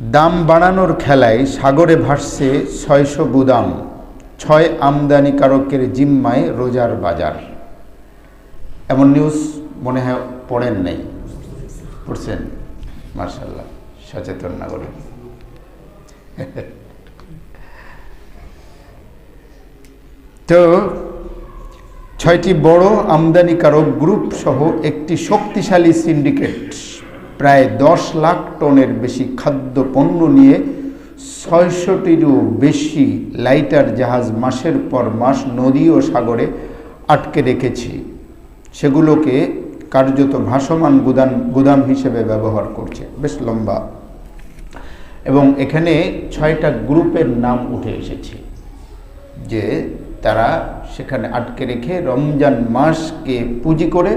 দাম বাড়ানোর খেলায় সাগরে ভাসছে ছয়শো গুদাম, ছয় আমদানিকারকের জিম্মায় রোজার বাজার। এমন নিউজ মনে হয় পড়েন নাই। পড়ছেন? মার্শাল্লাহ, সচেতন নাগরিক। তো, ছয়টি বড় আমদানিকারক গ্রুপ সহ একটি শক্তিশালী সিন্ডিকেট। প্রায় দশ লাখ টনের বেশি খাদ্য পণ্য নিয়ে ছয়শটিরও বেশি লাইটার জাহাজ মাসের পর মাস নদী ও সাগরে আটকে রেখেছি। সেগুলোকে কার্যত ভাসমান গুদাম গুদাম হিসেবে ব্যবহার করছে। বেশ লম্বা। এবং এখানে ছয়টা গ্রুপের নাম উঠে এসেছে যে তারা সেখানে আটকে রেখে রমজান মাসকে পুঁজি করে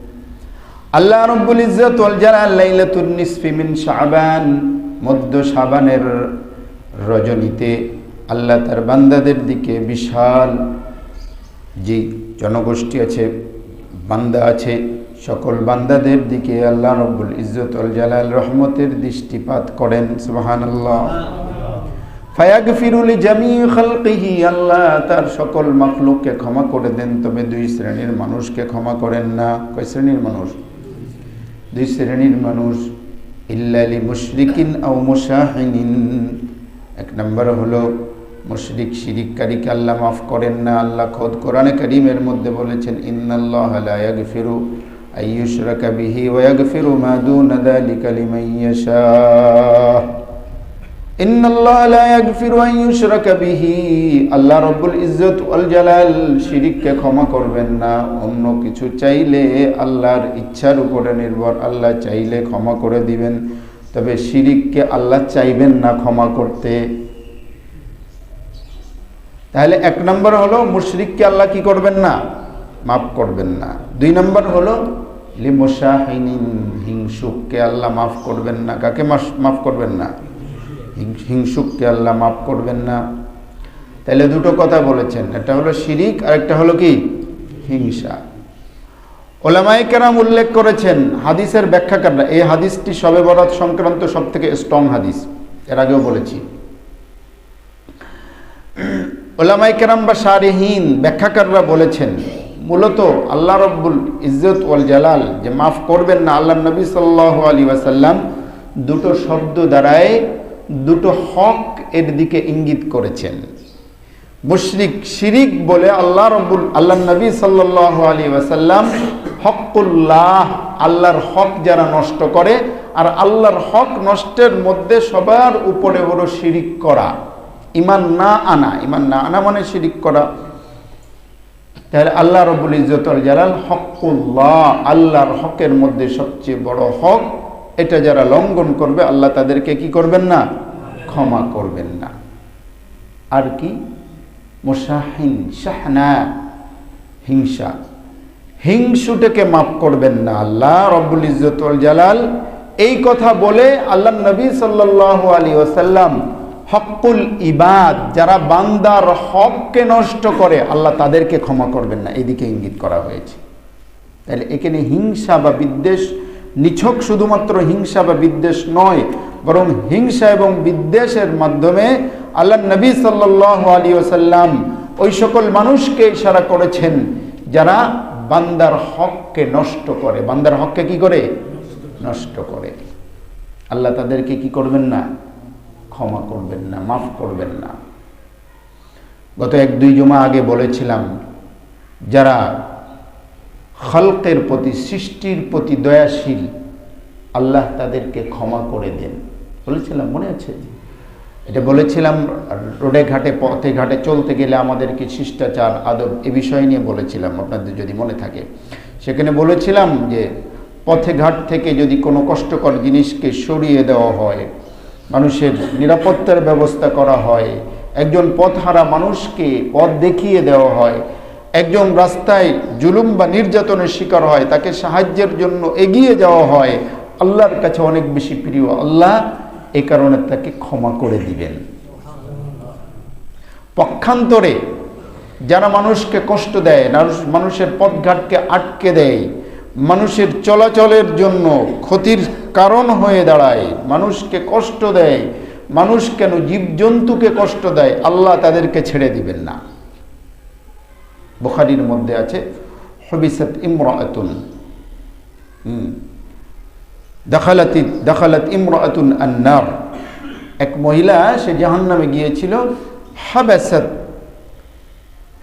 আল্লাহ রব্বুল ইজ্জত ওয়াল জালাল লাইলাতুন নিসফি মিন শাবান। মধ্য শাবানের রজনীতে আল্লাহ তার বান্দাদের দিকে বিশাল যে জনগোষ্ঠী আছে, বান্দা আছে, সকল বান্দাদের দিকে আল্লাহ রব্বুল ইজ্জত জালাল রহমতের দৃষ্টিপাত করেন, সুবহানাল্লাহ। ফায়াগফিরুলি জামি খালকিহি, আল্লাহ তার সকল মাখলুককে ক্ষমা করে দেন, তবে দুই শ্রেণির মানুষকে ক্ষমা করেন না। কয় শ্রেণির মানুষ? দুই শ্রেণির মানুষ ইল্লালি মুশরিকিন আও মুশাহিনিন। এক নম্বর হলো, মুশরিক শিরিককারীকে আল্লাহ মাফ করেন না। আল্লাহ খোদ কোরআনে করিমের মধ্যে বলেছেন, ইন্নাল্লাহ লা ইয়াগফিরু আইয়ুশরাকা বিহি ওয়া ইয়াগফিরু মা দুনা যালিকা লিমান ইয়াশা। আল্লাহ রাব্বুল ইজ্জত ওয়াল জালাল শিরিককে ক্ষমা করবেন না। অন্য কিছু চাইলে আল্লাহর ইচ্ছার উপরে নির্ভর। আল্লাহ চাইলে ক্ষমা করে দিবেন। তবে শিরিককে আল্লাহ চাইবেন না ক্ষমা করতে। তাহলে এক নম্বর হলো মুশরিককে আল্লাহ কি করবেন না? মাফ করবেন না। দুই নম্বর হলো হিংসুককে আল্লাহ মাফ করবেন না। কাকে মাফ করবেন না? হিংসুককে আল্লাহ মাফ করবেন না। তাহলে দুটো কথা বলেছেন, একটা হলো শিরিক আর একটা হলো কি? হিংসা। ওলামাই কেরাম উল্লেখ করেছেন, হাদিসের ব্যাখ্যাকাররা, এই হাদিসটি সবে বরাত সংক্রান্ত সব থেকে স্ট্রং হাদিস, এর আগেও বলেছি। ওলামাই কেরাম বা সারেহীন ব্যাখ্যাকাররা বলেছেন, মূলত আল্লাহ রব্বুল ইজ্জত ওয়াল জালাল যে মাফ করবেন না আল্লাহ নবী সাল্লাহ আলী ওয়াসাল্লাম, দুটো শব্দ দ্বারায় দুটো হক এর দিকে ইঙ্গিত করেছেন। মুশরিক, শিরিক বলে আল্লাহ রব্বুল, আল্লাহ নবী সাল্লাহ আলী ওয়াসাল্লাম হকুল্লাহ আল্লাহর হক যারা নষ্ট করে আর আল্লাহর হক নষ্টের মধ্যে সবার উপরে বড় শিরিক করা। ইমান না আনা ইমান না আনা মানে শিরিক করা। তাহলে আল্লাহ রবুল ইজতর জালাল হকুল্লাহ আল্লাহর হকের মধ্যে সবচেয়ে বড় হক এটা যারা লঙ্ঘন করবে, আল্লাহ তাদেরকে কি করবেন না? ক্ষমা করবেন না। আর কি? মুসাহিন শাহনা, হিংসা। হিংসুটাকে মাফ করবেন না আল্লাহ, রব্বুল ইজতুল জালাল। এই কথা বলে আল্লাহ নবী সাল্লাহ আলী ওসাল্লাম হকুল ইবাদ, যারা বান্দার হককে নষ্ট করে, আল্লাহ তাদেরকে ক্ষমা করবেন না। এদিকে ইঙ্গিত করা হয়েছে। তাহলে এখানে হিংসা বা বিদ্বেষ নিছক শুধুমাত্র হিংসা বা বিদ্বেষ নয়, বরং হিংসা এবং বিদ্বেষের মাধ্যমে আল্লাহ নবী সাল্লাহ আলী ওসাল্লাম ওই সকল মানুষকে ইশারা করেছেন যারা বান্দার হককে নষ্ট করে। বান্দার হককে কি করে? নষ্ট করে। আল্লাহ তাদেরকে কি করবেন না? ক্ষমা করবেন না, মাফ করবেন না। গত এক দুই জমা আগে বলেছিলাম, যারা খলকের প্রতি, সৃষ্টির প্রতি দয়াশীল আল্লাহ তাদেরকে ক্ষমা করে দেন। বলেছিলাম, মনে আছে? এটা বলেছিলাম, রোডে ঘাটে, পথে ঘাটে চলতে গেলে আমাদেরকে শিষ্টাচার, আদব এ বিষয় নিয়ে বলেছিলাম, আপনাদের যদি মনে থাকে। সেখানে বলেছিলাম যে, পথে ঘাট থেকে যদি কোনো কষ্টকর জিনিসকে সরিয়ে দেওয়া হয়, মানুষের নিরাপত্তার ব্যবস্থা করা হয়, একজন পথহারা মানুষকে পথ দেখিয়ে দেওয়া হয় একজন রাস্তায় জুলুম বা নির্যাতনের শিকার হয়, তাকে সাহায্যের জন্য এগিয়ে যাওয়া হয়, আল্লাহর কাছে অনেক বেশি প্রিয়। আল্লাহ এ কারণে তাকে ক্ষমা করে দিবেন। পক্ষান্তরে যারা মানুষকে কষ্ট দেয়, মানুষ- মানুষের পথঘাটকে আটকে দেয়, মানুষের চলাচলের জন্য ক্ষতির কারণ হয়ে দাঁড়ায়, মানুষকে কষ্ট দেয়, মানুষ কেন জীবজন্তুকে কষ্ট দেয়, আল্লাহ তাদেরকে ছেড়ে দিবেন না। বুখারির মধ্যে আছে, হবিসত ইমরাতুন। দখালাতি, দখালাত ইমরাতুন আন্নার। এক মহিলা, সে জাহান্নামে গিয়েছিল, হাবাসাত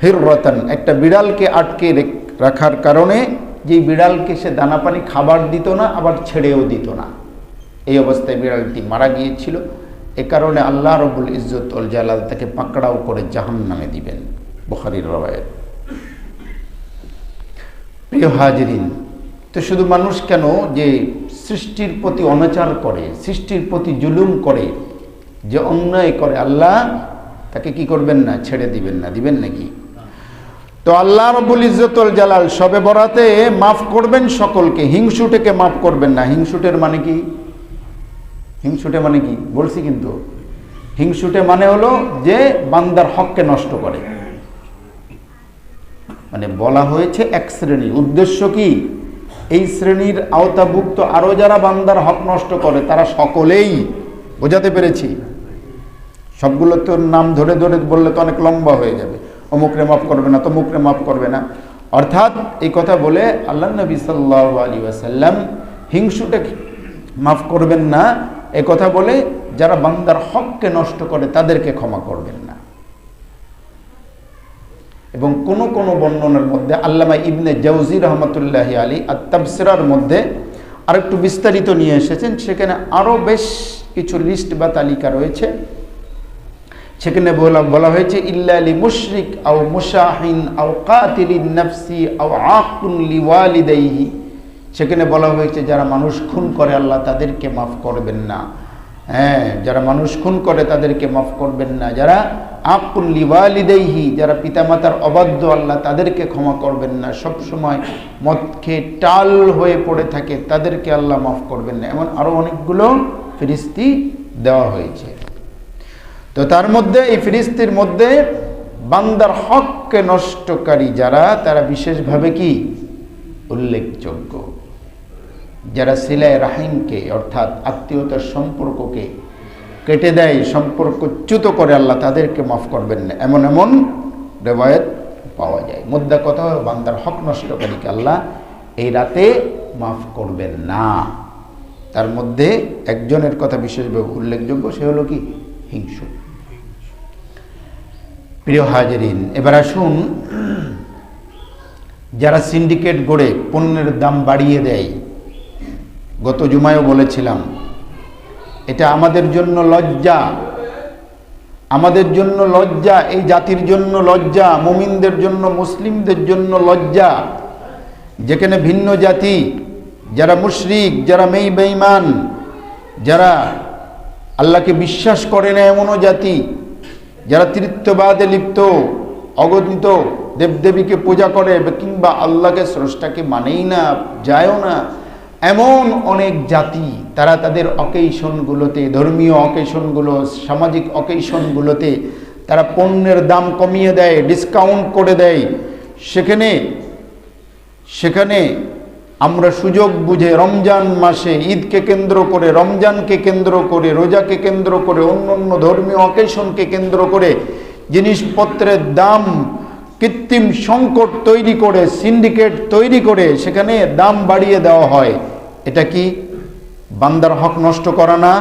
হিররতান। একটা বিড়ালকে আটকে রেখ- রাখার কারণে যেই বিড়ালকে সে দানা পানি খাবার দিত না, আবার ছেড়েও দিত না। এই অবস্থায় বিড়ালটি মারা গিয়েছিল। এ কারণে আল্লাহ রবুল ইজ্জত উল জালাল তাকে পাকড়াও করে জাহান নামে দিবেন। বুখারির রবায়ত প্রিয় হাজিরিন, তো শুধু মানুষ কেন যে সৃষ্টির প্রতি অনাচার করে, সৃষ্টির প্রতি জুলুম করে, যে অন্যায় করে আল্লাহ, তাকে কি করবেন না? ছেড়ে দিবেন না। দিবেন নাকি তো আল্লাহ রবুল ইজ্জতুল জালাল সবে বরাতে মাফ করবেন সকলকে। হিংসুটেকে মাফ করবেন না। হিংসুটের মানে কি? হিংসুটে মানে কি? বলছি কিন্তু, হিংসুটে মানে হলো যে বান্দার হককে নষ্ট করে। মানে বলা হয়েছে এক শ্রেণি। উদ্দেশ্য কি? এই শ্রেণির আওতাভুক্ত আরও যারা বান্দার হক নষ্ট করে, তারা সকলেই, বোঝাতে পেরেছি? সবগুলো তো নাম ধরে ধরে বললে তো অনেক লম্বা হয়ে যাবে। অমুকরে মাফ করবে না, তমুকরে মাফ করবে না। অর্থাৎ এই কথা বলে আল্লাহ নবী সাল্লাহ আলী ওয়াসাল্লাম হিংসুটে মাফ করবেন না। এ কথা বলে যারা বান্দার হককে নষ্ট করে, তাদেরকে ক্ষমা করবেন এবং কোন কোন বর্ণনার মধ্যে আল্লামা ইবনে জাউজি রহমতুল্লাহ আলী আর তাবসিরার মধ্যে আরেকটু বিস্তারিত নিয়ে এসেছেন। সেখানে আরও বেশ কিছু লিস্ট বা তালিকা রয়েছে। সেখানে বলা বলা হয়েছে ইল্লালি মুশরিক আও মুশাহিন আও কাতিলিন নফসি আও আকুন লিওয়ালিদাইহি সেখানে বলা হয়েছে, যারা মানুষ খুন করে আল্লাহ তাদেরকে মাফ করবেন না। হ্যাঁ যারা মানুষ খুন করে তাদেরকে মাফ করবেন না। যারা আকুন লিওয়ালিদাইহি, যারা পিতামাতার অবাধ্য, আল্লাহ তাদেরকে ক্ষমা করবেন না। সব সময় মদ খেয়ে টাল হয়ে পড়ে থাকে, তাদেরকে আল্লাহ মাফ করবেন না। এমন আরও অনেকগুলো ফিরিস্তি দেওয়া হয়েছে। তো তার মধ্যে, এই ফিরিস্তির মধ্যে বান্দার হককে নষ্টকারী যারা, তারা বিশেষভাবে কি? উল্লেখযোগ্য। যারা সিলায় রাহিমকে, অর্থাৎ আত্মীয়তার সম্পর্ককে কেটে দেয় সম্পর্ক চ্যুত করে আল্লাহ তাদেরকে মাফ করবেন না। এমন এমন রেবায়ত পাওয়া যায়। মুদ্রা কথা বান্দার হক নষ্টকারীকে আল্লাহ এই রাতে মাফ করবেন না। তার মধ্যে একজনের কথা বিশেষভাবে উল্লেখযোগ্য, সে হলো কি? হিংসু। প্রিয় হাজরিন, এবার আসুন, যারা সিন্ডিকেট গড়ে পণ্যের দাম বাড়িয়ে দেয় গত জুমায়ও বলেছিলাম, এটা আমাদের জন্য লজ্জা। আমাদের জন্য লজ্জা, এই জাতির জন্য লজ্জা, মুমিনদের জন্য, মুসলিমদের জন্য লজ্জা। যেখানে ভিন্ন জাতি, যারা মুশরিক, যারা মেই বেঈমান, যারা আল্লাহকে বিশ্বাস করে না এমনও জাতি, যারা তৃত্ববাদে লিপ্ত, অগণিত দেবদেবীকে পূজা করে, কিংবা আল্লাহকে স্রষ্টাকে মানেই না, যায়ও না। এমন অনেক জাতি, তারা তাদের অকেশনগুলোতে ধর্মীয় অকেশনগুলো সামাজিক অকেশনগুলোতে তারা পণ্যের দাম কমিয়ে দেয় ডিসকাউন্ট করে দেয়। সেখানে সেখানে আমরা সুযোগ বুঝে রমজান মাসে ঈদকে কেন্দ্র করে, রমজানকে কেন্দ্র করে, রোজাকে কেন্দ্র করে অন্য অন্য ধর্মীয় অকেশনকে কেন্দ্র করে জিনিসপত্রের দাম কৃত্রিম সংকট তৈরি করে সিন্ডিকেট তৈরি করে সেখানে দাম বাড়িয়ে দেওয়া হয়। এটা কি বান্দার হক নষ্ট করা না?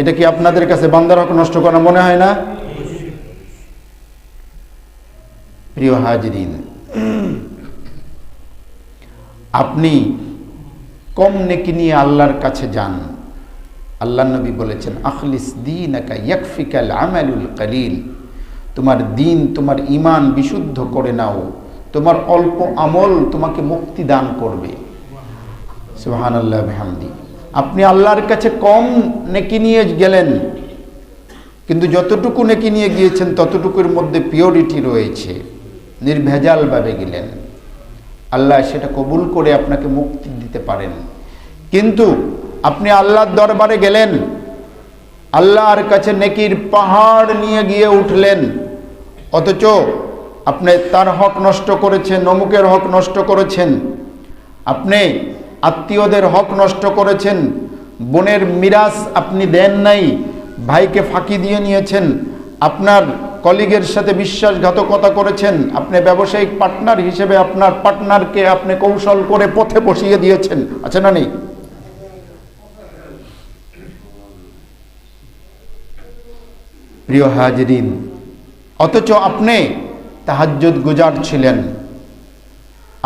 এটা কি আপনাদের কাছে বান্দার হক নষ্ট করা মনে হয় না? প্রিয় হাজরিন, আপনি কম নেকি নিয়ে আল্লাহর কাছে যান। আল্লাহ নবী বলেছেন, আখলিস দিন আমালুল কালিল। তোমার দিন, তোমার ইমান বিশুদ্ধ করে নাও। তোমার অল্প আমল তোমাকে মুক্তি দান করবে। সুহান আল্লাহ আপনি আল্লাহর কাছে কম নেকি নিয়ে গেলেন, কিন্তু যতটুকু নেকি নিয়ে গিয়েছেন, ততটুকুর মধ্যে পিওরিটি রয়েছে। নির্ভেজালভাবে গেলেন। আল্লাহ সেটা কবুল করে আপনাকে মুক্তি দিতে পারেন। কিন্তু আপনি আল্লাহর দরবারে গেলেন, আল্লাহর কাছে নেকির পাহাড় নিয়ে গিয়ে উঠলেন অথচ আপনি তার হক নষ্ট করেছেন, অমুকের হক নষ্ট করেছেন। আপনি আত্মীয়দের হক নষ্ট করেছেন, বোনের মিরাজ আপনি দেন নাই, ভাইকে ফাঁকি দিয়ে নিয়েছেন, আপনার কলিগের সাথে বিশ্বাসঘাতকতা করেছেন, আপনি ব্যবসায়িক পার্টনার হিসেবে আপনার পার্টনারকে আপনি কৌশল করে পথে বসিয়ে দিয়েছেন। আছে না নেই? প্রিয় হাজরিন অথচ আপনি তাহাজ্জুদ গুজার ছিলেন।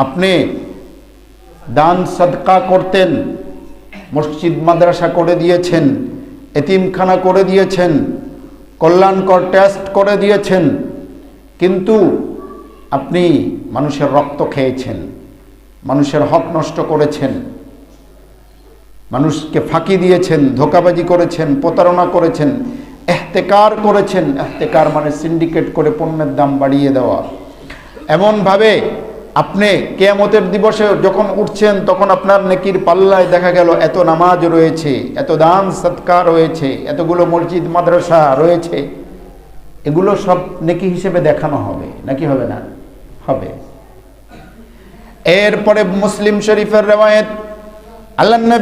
আপনি দান সদকা করতেন, মসজিদ মাদ্রাসা করে দিয়েছেন, এতিমখানা করে দিয়েছেন, কল্যাণকর টেস্ট করে দিয়েছেন, কিন্তু আপনি মানুষের রক্ত খেয়েছেন, মানুষের হক নষ্ট করেছেন, মানুষকে ফাঁকি দিয়েছেন, ধোকাবাজি করেছেন, প্রতারণা করেছেন এহতেকার করেছেন। এহতেকার মানে সিন্ডিকেট করে পণ্যের দাম বাড়িয়ে দেওয়া। এমনভাবে আপনি কেয়ামতের দিবসে যখন উঠছেন, তখন আপনার নেকির পাল্লায় দেখা গেল এত নামাজ রয়েছে, এত দান সৎকার রয়েছে, এতগুলো মসজিদ, মাদ্রাসা রয়েছে। এগুলো সব নেকি হিসেবে দেখানো হবে, নাকি হবে না? হবে। এরপরে মুসলিম শরীফের রেওয়ায়ত আল্লাহ না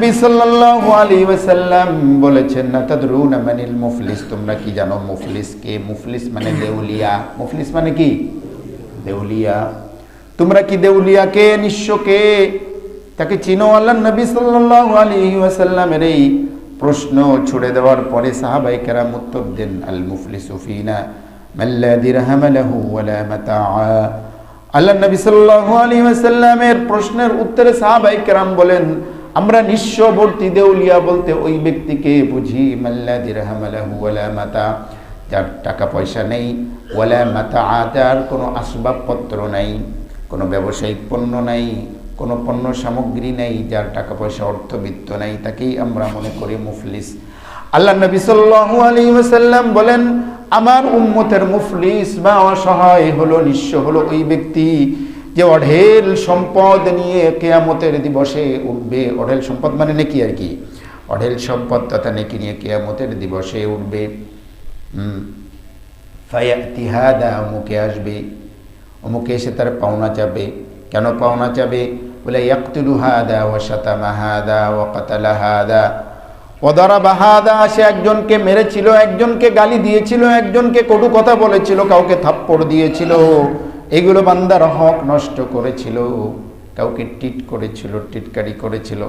মুফলিস তোমরা কি জানো মুফলিস কে? মুফলিস মানে দেউলিয়া। মুফলিস মানে কি? দেউলিয়া। তোমরা কি তাকে চিনো আল্লাহ এই প্রশ্ন ছুড়ে দেওয়ার পরে সাহাবাই কেরাম উত্তর দেন, আল মুফলিসু ফিনা মাল্লা দিরহাম লাহু ওয়ালা মাতাআ। আল্লাহ নবী সাল্লাল্লাহু প্রশ্নের উত্তরে সাহাবাই কেরাম বলেন আমরা নিঃস্ববর্তী দেউলিয়া বলতে ওই ব্যক্তিকে বুঝি, মাল্লা মাতা, যার টাকা পয়সা নেই, ওয়ালা মাতা তার কোনো আসবাবপত্র নাই, কোনো ব্যবসায়িক পণ্য নাই, কোনো পণ্য সামগ্রী নেই, যার টাকা পয়সা অর্থবিত্ত নেই, তাকেই আমরা মনে করি মুফলিস। আল্লাহ নবী আলাইহি ওয়াসাল্লাম বলেন, আমার উম্মতের মুফলিস বা অসহায় হলো, নিঃস্ব হলো ওই ব্যক্তি যে অঢেল সম্পদ নিয়ে কেয়ামতের দিবসে উঠবে, অঢেল সম্পদ মানে নাকি আর কি? অঢেল সম্পদ তথা নেকি নিয়ে কেয়ামতের দিবসে উঠবে। ফায়াতিহাদা অমুকে আসবে। অমুকে এসে তার পাওনা চাবে কেন পাওনা চাবে বলে, ইয়াকতুলু হাদা ও শাতামা হাদা ও কাতালা হাদা। ওদারা বাহাদা সে একজনকে মেরেছিল, একজনকে গালি দিয়েছিল, একজনকে কটু কথা বলেছিল, কাউকে থাপ্পড় দিয়েছিল। এগুলো বান্দার হক নষ্ট করেছিল, কাউকে টিট করেছিল, টিটকারি করেছিল,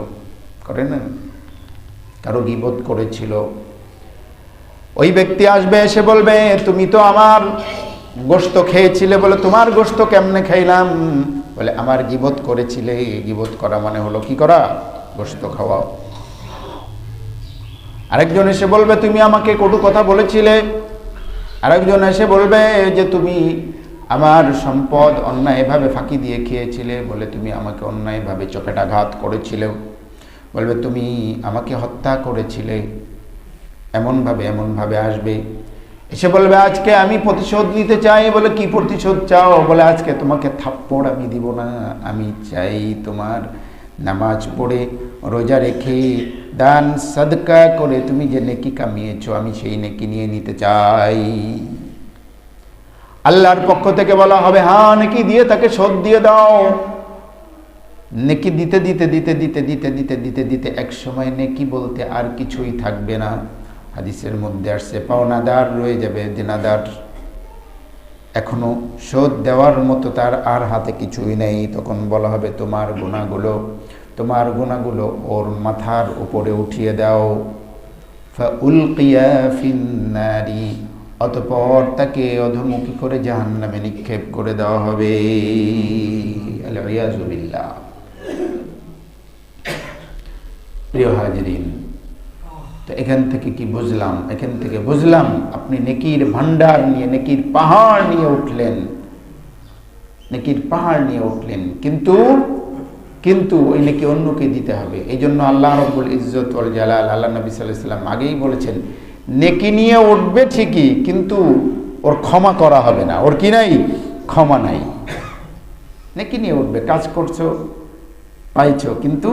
করে না? কারও গিবোধ করেছিল। ওই ব্যক্তি আসবে, এসে বলবে, তুমি তো আমার গোস্ত খেয়েছিলে বলে তোমার গোস্ত কেমনে খাইলাম? বলে, আমার গিবোধ করেছিলে গিবোধ করা মানে হলো কি করা? গোস্ত খাওয়া আরেকজন এসে বলবে, তুমি আমাকে কটু কথা বলেছিলে। আরেকজন এসে বলবে যে, তুমি আমার সম্পদ অন্যায়ভাবে ফাঁকি দিয়ে খেয়েছিলে বলে তুমি আমাকে অন্যায়ভাবে চপেটাঘাত করেছিলে। বলবে, তুমি আমাকে হত্যা করেছিলে। এমনভাবে এমনভাবে আসবে। এসে বলবে, আজকে আমি প্রতিশোধ নিতে চাই। বলে, কি প্রতিশোধ চাও? বলে, আজকে তোমাকে থাপ্পড় আমি দিব না। আমি চাই তোমার নামাজ পড়ে, রোজা রেখে, দান, সদকা করে তুমি যে নেকি কামিয়েছো, আমি সেই নেকি নিয়ে নিতে চাই। আল্লাহর পক্ষ থেকে বলা হবে হ্যাঁ নেকি দিয়ে তাকে শোধ দিয়ে দাও। নেকি দিতে দিতে দিতে দিতে দিতে দিতে দিতে দিতে এক সময় নেকি বলতে আর কিছুই থাকবে না। হাদিসের মধ্যে আসছে, পাওনাদার রয়ে যাবে, দেনাদার। এখনও শোধ দেওয়ার মতো তার আর হাতে কিছুই নেই। তখন বলা হবে, তোমার গুণাগুলো তোমার গুণাগুলো ওর মাথার উপরে উঠিয়ে দাও। উলকিয়া ফিন্নারি অতপর তাকে অধমুখী করে জাহান নামে নিক্ষেপ করে দেওয়া হবে। প্রিয় হাজরিন, তো এখান থেকে কি বুঝলাম? এখান থেকে বুঝলাম আপনি নেকির ভান্ডার নিয়ে, নেকির পাহাড় নিয়ে উঠলেন। নেকির পাহাড় নিয়ে উঠলেন। কিন্তু কিন্তু ওই নেকি অন্যকে দিতে হবে। এই জন্য আল্লাহ রব্বুল ইজ্জত জালাল, আল্লাহ নবী সাল্লাম আগেই বলেছেন নেকি নিয়ে উঠবে ঠিকই, কিন্তু ওর ক্ষমা করা হবে না। ওর কি নাই? ক্ষমা নাই। নেকি নিয়ে উঠবে, কাজ করছ, পাইছো, কিন্তু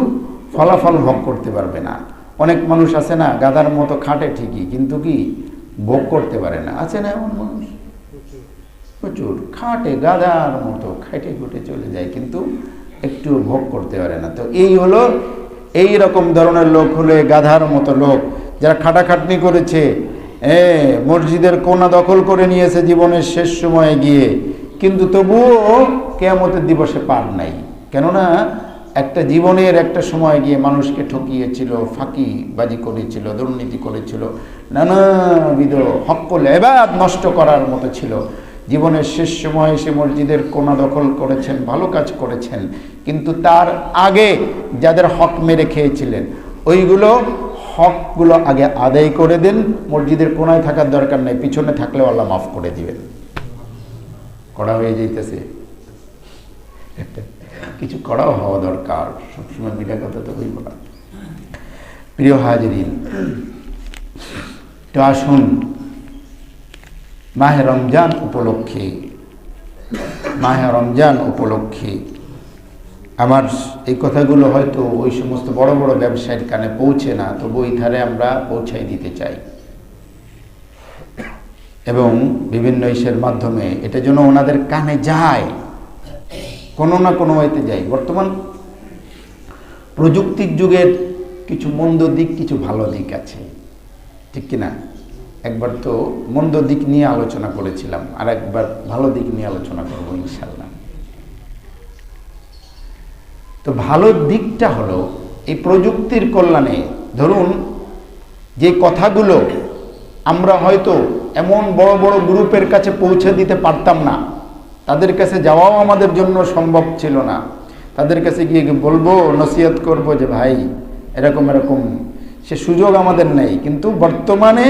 ফলাফল ভোগ করতে পারবে না। অনেক মানুষ আছে না গাদার মতো খাটে ঠিকই, কিন্তু কি ভোগ করতে পারে না। আছে না এমন মানুষ? প্রচুর। খাটে গাদার মতো খাটে খুটে চলে যায়, কিন্তু একটু ভোগ করতে পারে না। তো এই হলো, এই রকম ধরনের লোক হলে গাধার মতো লোক। যারা খাটাখাটনি করেছে, এ, মসজিদের কোনা দখল করে নিয়েছে জীবনের শেষ সময়ে গিয়ে। কিন্তু তবুও কেয়ামতের দিবসে পার নাই। কেননা, একটা জীবনের একটা সময় গিয়ে মানুষকে ঠকিয়েছিল ফাঁকি বাজি করেছিল, দুর্নীতি করেছিল, নানাবিধ হকল এবার নষ্ট করার মতো ছিল। জীবনের শেষ সময়ে সে মসজিদের কোনা দখল করেছেন, ভালো কাজ করেছেন। কিন্তু তার আগে যাদের হক মেরে খেয়েছিলেন, ওইগুলো হকগুলো আগে আদায় করে দেন, মসজিদের কোনায় থাকার দরকার নেই, পিছনে থাকলেও আল্লাহ মাফ করে দিবেন। করা হয়ে যাইতেছে। কিছু করাও হওয়া দরকার, সবসময় মিঠা কথা তো হইব না। প্রিয় হাজরিন, তো আসুন, মাহে রমজান উপলক্ষে, মাহে রমজান উপলক্ষে আমার এই কথাগুলো হয়তো ওই সমস্ত বড় বড় ব্যবসায়ীর কানে পৌঁছে না, তবু ওই ধারে আমরা পৌঁছাই দিতে চাই। এবং বিভিন্ন ইসের মাধ্যমে এটা যেন ওনাদের কানে যায়, কোনো না কোনো ওয়েতে যায়। বর্তমান প্রযুক্তির যুগের কিছু মন্দ দিক, কিছু ভালো দিক আছে। ঠিক কিনা? একবার তো মন্দ দিক নিয়ে আলোচনা করেছিলাম আর একবার ভালো দিক নিয়ে আলোচনা করব, ইনশাল্লাহ। তো ভালো দিকটা হলো এই প্রযুক্তির কল্যাণে ধরুন যে কথাগুলো আমরা হয়তো এমন বড় বড় গ্রুপের কাছে পৌঁছে দিতে পারতাম না, তাদের কাছে যাওয়াও আমাদের জন্য সম্ভব ছিল না। তাদের কাছে গিয়ে বলব, নসিহত করব যে ভাই, এরকম এরকম, সে সুযোগ আমাদের নেই। কিন্তু বর্তমানে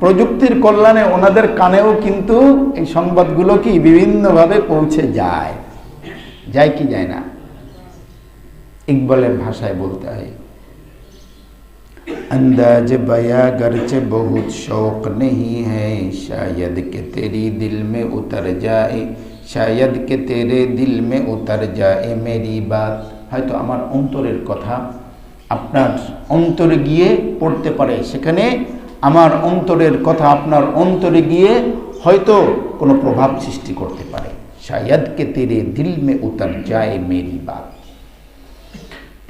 প্রযুক্তির কল্যাণে ওনাদের কানেও কিন্তু এই সংবাদগুলো কি বিভিন্নভাবে পৌঁছে যায়? যায় কি যায় না? ইকবালের ভাষায় বলতে হয় अंदाज बया गरचे बहुत शौक नहीं है शायद के तेरी दिल में उतर जाए शायद के तेरे दिल में उतर जाए मेरी बात হয়তো আমার অন্তরের কথা আপনার অন্তরে গিয়ে পড়তে পারে সেখানে আমার অন্তরের কথা আপনার অন্তরে গিয়ে হয়তো কোনো প্রভাব সৃষ্টি করতে পারে শায়দ কে তেরে দিল মে উতর যায় মেরি বাত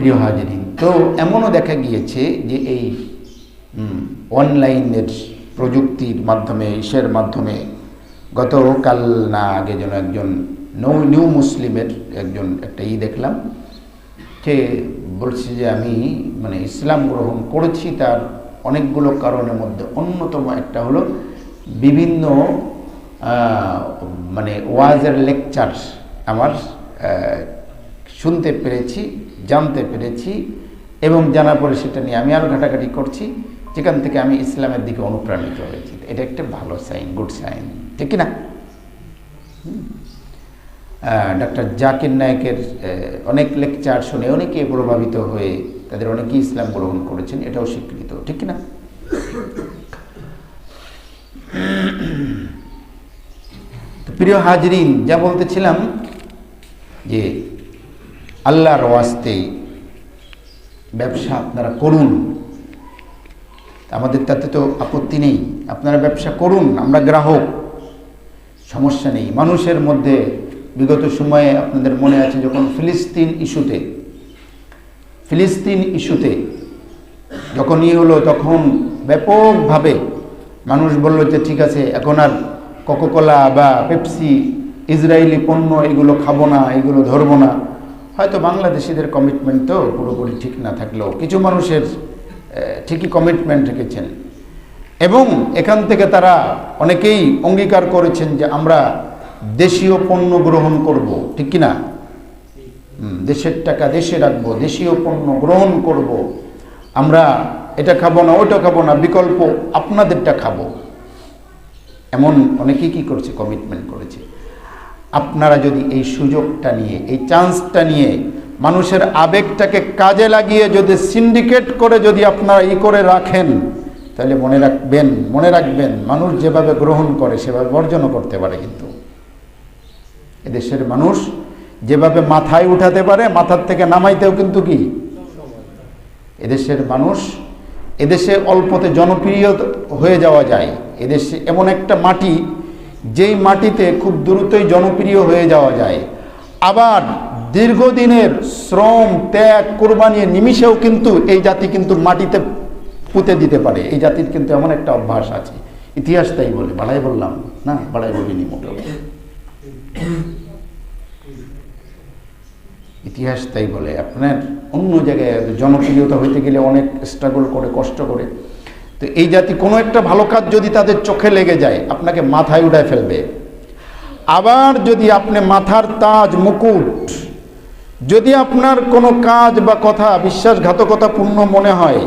প্রিয় হাজিরিন, তো এমনও দেখা গিয়েছে যে এই অনলাইনের প্রযুক্তির মাধ্যমে, ইসের মাধ্যমে গতকাল না আগে যেন একজন নৌ, নিউ মুসলিমের একজন একটা ই দেখলাম সে বলছে যে আমি মানে ইসলাম গ্রহণ করেছি তার অনেকগুলো কারণের মধ্যে। অন্যতম একটা হলো বিভিন্ন মানে ওয়াজের লেকচার আমার শুনতে পেরেছি। জানতে পেরেছি এবং জানার পরে সেটা নিয়ে আমি আরও ঘাটাঘাটি করছি, যেখান থেকে আমি ইসলামের দিকে অনুপ্রাণিত হয়েছি। এটা একটা ভালো সাইন গুড সাইন ঠিক না? ডক্টর জাকির নায়কের অনেক লেকচার শুনে অনেকে প্রভাবিত হয়ে তাদের অনেকেই ইসলাম গ্রহণ করেছেন, এটাও স্বীকৃত, ঠিক না? প্রিয় হাজরিন, যা বলতেছিলাম যে আল্লাহর ওয়াস্তে ব্যবসা আপনারা করুন। আমাদের তাতে তো আপত্তি নেই। আপনারা ব্যবসা করুন, আমরা গ্রাহক। সমস্যা নেই। মানুষের মধ্যে বিগত সময়ে আপনাদের মনে আছে যখন ফিলিস্তিন ইস্যুতে ফিলিস্তিন ইস্যুতে যখন ই হলো তখন ব্যাপকভাবে মানুষ বলল যে, ঠিক আছে, এখন আর কোকোকোলা বা পেপসি ইসরায়েলি পণ্য এগুলো খাব না, এগুলো ধরবো না। হয়তো বাংলাদেশিদের কমিটমেন্ট তো পুরোপুরি ঠিক না থাকলেও কিছু মানুষের ঠিকই কমিটমেন্ট রেখেছেন। এবং এখান থেকে তারা অনেকেই অঙ্গীকার করেছেন যে আমরা দেশীয় পণ্য গ্রহণ করব, ঠিক কিনা? দেশের টাকা দেশে রাখব, দেশীয় পণ্য গ্রহণ করব। আমরা এটা খাব না, ওইটা খাব না, বিকল্প আপনাদেরটা খাব। এমন অনেকেই কি করছে কমিটমেন্ট করেছে। আপনারা যদি এই সুযোগটা নিয়ে, এই চান্সটা নিয়ে মানুষের আবেগটাকে কাজে লাগিয়ে যদি সিন্ডিকেট করে যদি আপনারা ই করে রাখেন, তাহলে মনে রাখবেন মনে রাখবেন, মানুষ যেভাবে গ্রহণ করে সেভাবে বর্জনও করতে পারে কিন্তু। এদেশের মানুষ যেভাবে মাথায় উঠাতে পারে, মাথার থেকে নামাইতেও কিন্তু কি? এদেশের মানুষ এদেশে অল্পতে জনপ্রিয় হয়ে যাওয়া যায়। এদেশে এমন একটা মাটি যেই মাটিতে খুব দ্রুতই জনপ্রিয় হয়ে যাওয়া যায়। আবার দীর্ঘদিনের শ্রম, ত্যাগ, কোরবানির নিমিষেও কিন্তু এই জাতি কিন্তু মাটিতে পুঁতে দিতে পারে। এই জাতির কিন্তু এমন একটা অভ্যাস আছে। ইতিহাস তাই বলে, বাড়াই বললাম না? বাড়াই বলিনি মোটেও। ইতিহাস তাই বলে, আপনার অন্য জায়গায় জনপ্রিয়তা হইতে গেলে অনেক স্ট্রাগল করে, কষ্ট করে। তো এই জাতি কোনো একটা ভালো কাজ যদি তাদের চোখে লেগে যায়, আপনাকে মাথায় উঠায় ফেলবে। আবার যদি আপনি মাথার তাজ মুকুট, যদি আপনার কোনো কাজ বা কথা বিশ্বাসঘাতকতা পূর্ণ মনে হয়,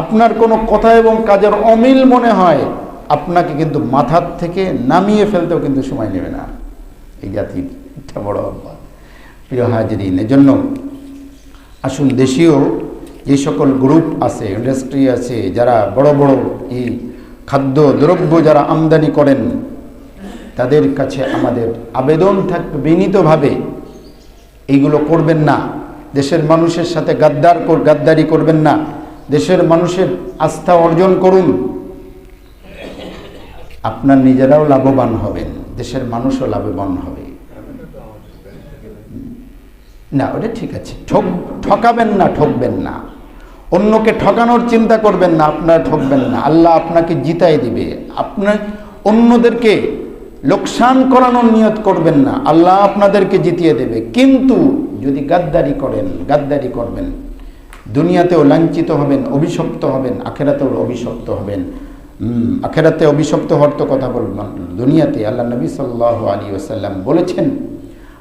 আপনার কোনো কথা এবং কাজের অমিল মনে হয়, আপনাকে কিন্তু মাথার থেকে নামিয়ে ফেলতেও কিন্তু সময় নেবে না। এই জাতির একটা বড় প্রিয় হাজরিন, এজন্য আসুন দেশীয় যে সকল গ্রুপ আছে ইন্ডাস্ট্রি আছে, যারা বড় বড় এই খাদ্য দ্রব্য যারা আমদানি করেন, তাদের কাছে আমাদের আবেদন থাকবে বিনীতভাবে। এইগুলো করবেন না। দেশের মানুষের সাথে গাদ্দার গাদ্দারি করবেন না। দেশের মানুষের আস্থা অর্জন করুন। আপনার নিজেরাও লাভবান হবেন, দেশের মানুষও লাভবান হবে। না, ওটা ঠিক আছে। ঠক, ঠকাবেন না, ঠকবেন না। অন্যকে ঠকানোর চিন্তা করবেন না, আপনারা ঠকবেন না। আল্লাহ আপনাকে জিতাই দিবে। আপনার অন্যদেরকে লোকসান করানোর নিয়ত করবেন না, আল্লাহ আপনাদেরকে জিতিয়ে দেবে। কিন্তু যদি গাদ্দারি করেন, গাদ্দারি করবেন। দুনিয়াতেও লাঞ্ছিত হবেন, অভিশপ্ত হবেন, আখেরাতেও অভিশপ্ত হবেন। আখেরাতে অভিশপ্ত হওয়ার তো কথা বলবেন দুনিয়াতে আল্লাহ নবী সাল্লাহ আলী ওসাল্লাম বলেছেন,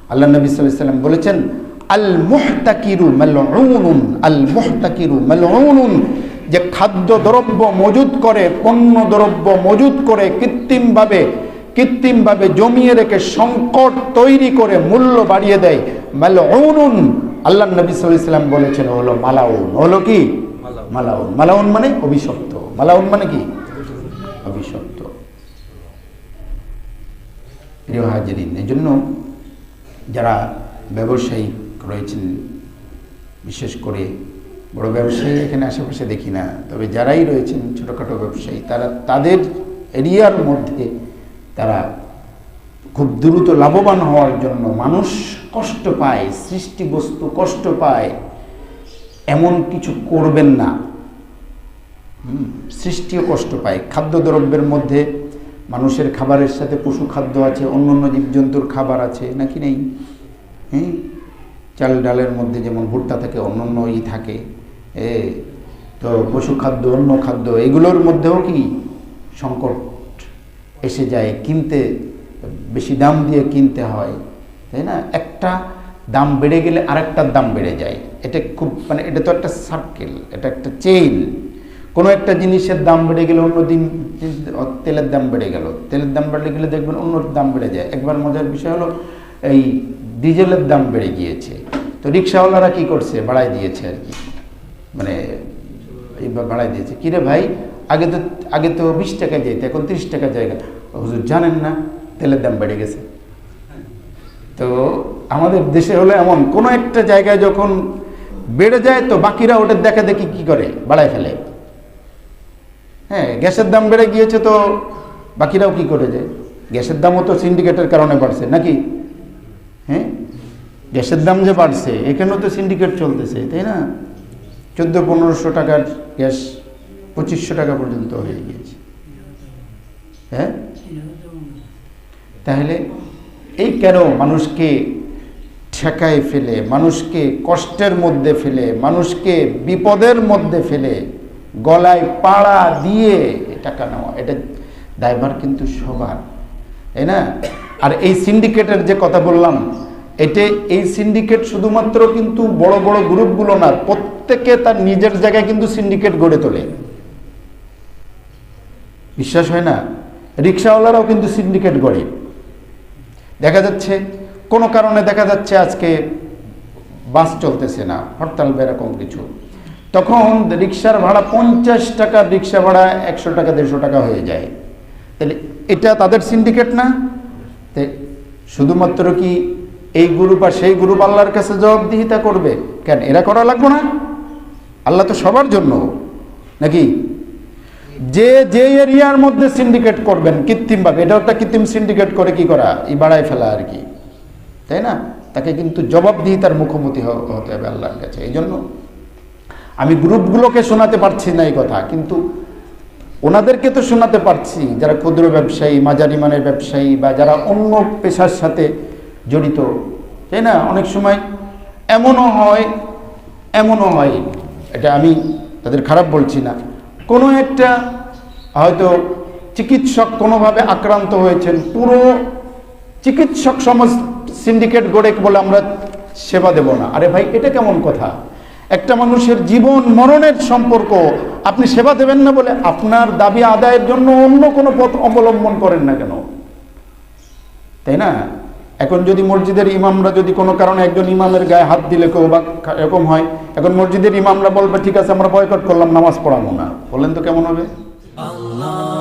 আল্লাহ নবী সাল্লাম বলেছেন আল মুহতাকিরু মালউনুন আল মুহতাকিরু মালউনুন যে খাদ্য দ্রব্য মজুদ করে পণ্য দ্রব্য মজুদ করে কৃত্রিমভাবে কৃত্রিমভাবে জমিয়ে রেখে সংকট তৈরি করে মূল্য বাড়িয়ে দেয়। মালউনুন আল্লাহ নবী সাল্লাম বলেছেন হলো মালাউন। হলো কি? মালাউন। মালাউন। মানে অভিশপ্ত। মালাউন মানে কি? অভিশপ্ত। প্রিয় হাজিরিন এই জন্য যারা ব্যবসায়িক রয়েছেন, বিশেষ করে বড় ব্যবসায়ী এখানে আশেপাশে দেখি না। তবে যারাই রয়েছেন, ছোটোখাটো ব্যবসায়ী, তারা, তাদের এরিয়ার মধ্যে তারা খুব দ্রুত লাভবান হওয়ার জন্য মানুষ কষ্ট পায় সৃষ্টি বস্তু কষ্ট পায়, এমন কিছু করবেন না। সৃষ্টিও কষ্ট পায়। খাদ্যদ্রব্যের মধ্যে মানুষের খাবারের সাথে পশু খাদ্য আছে অন্য অন্য জীবজন্তুর খাবার আছে, নাকি নেই? হ্যাঁ চাল ডালের মধ্যে যেমন ভুট্টা থাকে অন্য অন্য ই থাকে, এ, তো পশু খাদ্য, অন্য খাদ্য, এগুলোর মধ্যেও কি সংকট এসে যায়? কিনতে, বেশি দাম দিয়ে কিনতে হয়, তাই না? একটা দাম বেড়ে গেলে আরেকটার দাম বেড়ে যায়। এটা খুব মানে এটা তো একটা সার্কেল এটা একটা চেইন কোনো একটা জিনিসের দাম বেড়ে গেলে অন্য দিন, তেলের দাম বেড়ে গেল। তেলের দাম বেড়ে গেলে দেখবেন অন্য দাম বেড়ে যায়। একবার মজার বিষয় হলো, এই ডিজেলের দাম বেড়ে গিয়েছে। তো রিক্সাওয়ালারা কি করছে? বাড়াই দিয়েছে আর কি। মানে বাড়াই দিয়েছে। কিরে ভাই? আগে তো আগে তো বিশ টাকা যেত এখন তিরিশ টাকা জায়গা। হুজুর জানেন না? তেলের দাম বেড়ে গেছে। তো আমাদের দেশে হলে এমন, কোনো একটা জায়গায় যখন বেড়ে যায়, তো বাকিরা ওটা দেখা দেখি কি করে? বাড়ায় ফেলে। হ্যাঁ গ্যাসের দাম বেড়ে গিয়েছে তো বাকিরাও কি করে যায়? গ্যাসের দামও তো সিন্ডিকেটের কারণে বাড়ছে, নাকি? হ্যাঁ? গ্যাসের দাম যে বাড়ছে, এখানেও তো সিন্ডিকেট চলতেছে, তাই না? চোদ্দ, পনেরোশো টাকার গ্যাস পঁচিশশো টাকা পর্যন্ত হয়ে গিয়েছে। হ্যাঁ? তাহলে এই কেন মানুষকে ঠেকায় ফেলে, মানুষকে কষ্টের মধ্যে ফেলে, মানুষকে বিপদের মধ্যে ফেলে, গলায় পাড়া দিয়ে টাকা নেওয়া, এটা দায়ভার কিন্তু সবার, তাই না? আর এই সিন্ডিকেটের যে কথা বললাম এতে এই সিন্ডিকেট শুধুমাত্র কিন্তু বড় বড় গ্রুপগুলো না, প্রত্যেকে তার নিজের জায়গায় কিন্তু সিন্ডিকেট গড়ে তোলে। বিশ্বাস হয় না? রিক্সাওয়ালারাও কিন্তু সিন্ডিকেট গড়ে। দেখা যাচ্ছে, কোনো কারণে দেখা যাচ্ছে আজকে বাস চলতেছে না, হরতাল বা এরকম কিছু। তখন রিক্সার ভাড়া পঞ্চাশ টাকা, রিক্সা ভাড়া একশো টাকা, দেড়শো টাকা হয়ে যায়। তাহলে এটা তাদের সিন্ডিকেট না? শুধুমাত্র কি এই গ্রুপ আর সেই গ্রুপ আল্লাহর কাছে জবাবদিহিতা করবে। কেন? এরা করা লাগবে না? আল্লাহ তো সবার জন্য। নাকি? যে যে এরিয়ার মধ্যে সিন্ডিকেট করবেন কৃত্রিমভাবে এটা একটা কৃত্রিম সিন্ডিকেট করে কি করা? এই বাড়ায় ফেলা আর কি। তাই না? তাকে কিন্তু জবাবদিহিতার মুখোমুখি হতে হবে আল্লাহর কাছে। এই জন্য আমি গ্রুপগুলোকে শোনাতে পারছি না এই কথা, কিন্তু ওনাদেরকে তো শোনাতে পারছি। যারা ক্ষুদ্র ব্যবসায়ী, মাঝারি মানের ব্যবসায়ী, বা যারা অন্য পেশার সাথে জড়িত। তাই না? অনেক সময় এমনও হয় এমনও হয়। এটা আমি তাদের খারাপ বলছি না। কোনো একটা হয়তো চিকিৎসক কোনোভাবে আক্রান্ত হয়েছেন, পুরো চিকিৎসক সমাজ সিন্ডিকেট গড়ে বলে আমরা সেবা দেব না। আরে ভাই, এটা কেমন কথা? একটা মানুষের জীবন মরণের সম্পর্ক আপনি সেবা দেবেন না বলে আপনার দাবি আদায়ের জন্য অন্য কোনো পথ অবলম্বন করেন না কেন? তাই না? এখন যদি মসজিদের ইমামরা যদি কোনো কারণে একজন ইমামের গায়ে হাত দিলে কেউ বা এরকম হয়, এখন মসজিদের ইমামরা বলবে, ঠিক আছে, আমরা বয়কট করলাম, নামাজ পড়াবো না। বলেন তো কেমন হবে? Allah